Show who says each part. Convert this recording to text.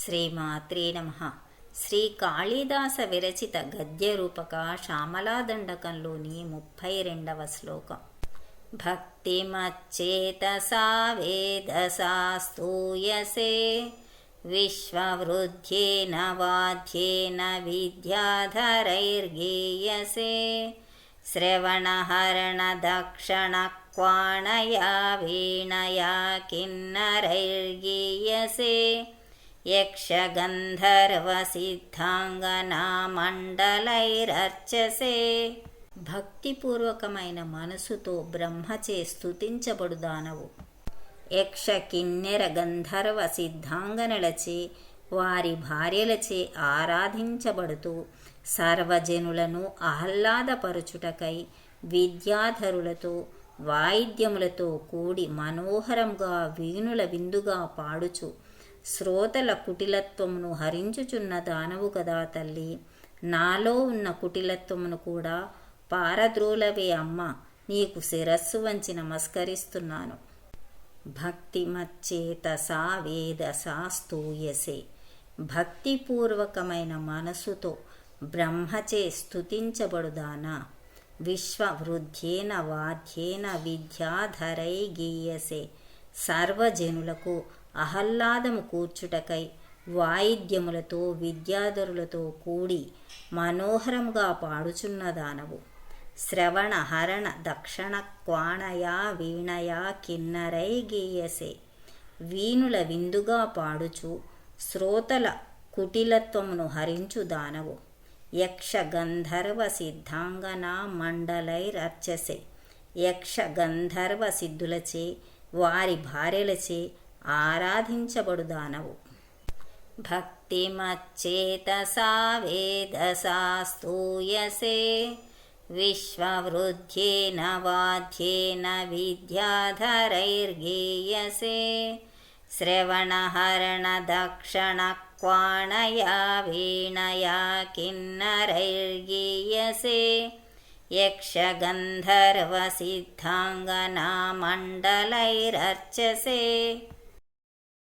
Speaker 1: శ్రీమాత్రే నమ శ్రీ కాళిదాస విరచిత గద్య రూపక శ్యామలాదండకంలోని ముప్పై రెండవ శ్లోకం భక్తిమచ్చేతసా వేదసా స్తూయసే విశ్వవృద్ధ్యేన వాద్యేన విద్యాధరైర్గీయసే श्रवणहरणदक्षणक्वाणया वीणया किन्नरैर्गीयसे యక్షగంధర్వసిద్ధాంగనామండలైరర్చసే. భక్తిపూర్వకమైన మనసుతో బ్రహ్మచే స్తుతించబడుదానవు యక్ష కిన్నెర గంధర్వ సిద్ధాంగనలచే వారి భార్యలచే ఆరాధించబడుతూ సర్వజనులను ఆహ్లాదపరచుటకై విద్యాధరులతో వాయిద్యములతో కూడి మనోహరంగా వీణుల విందుగా పాడుచు శ్రోతల కుటిలత్వమును హరించుచున్న దానవు కదా తల్లి. నాలో ఉన్న కుటిలత్వమును కూడా పారద్రోలవే అమ్మ. నీకు శిరస్సు వంచి నమస్కరిస్తున్నాను. భక్తిమచ్చేతసా వేదసా సాస్తూయసే. భక్తిపూర్వకమైన మనసుతో బ్రహ్మచే స్తుతించబడుదానా. విశ్వవృద్ధ్యేన వాధ్యేన విద్యాధరై గీయసే. సర్వజనులకు ఆహ్లాదము కూర్చుటకై వాయిద్యములతో విద్యాధరులతో కూడి మనోహరముగా పాడుచున్న దానవు. శ్రవణ హరణ దక్షణ క్వాణయా వీణయా కిన్నరై గీయసే. వీణుల విందుగా పాడుచు శ్రోతల కుటిలత్వమును హరించు దానవు. యక్ష గంధర్వ సిద్ధాంగనా మండలైరర్చసే యక్ష గంధర్వ సిద్ధులచే వారి భార్యలచే ఆరాధించబడు దానవు భక్తిమచ్చేతసా వేదసా స్తూయసే విశ్వవృద్ధ్యేన వాద్యేన విద్యాధరైర్గీయసే श्रवणहरणदक्षणक्वाणया वीणया किन्नरैर्गीयसे यक्षगन्धर्वसिद्धाङ्गनामण्डलैरर्चसे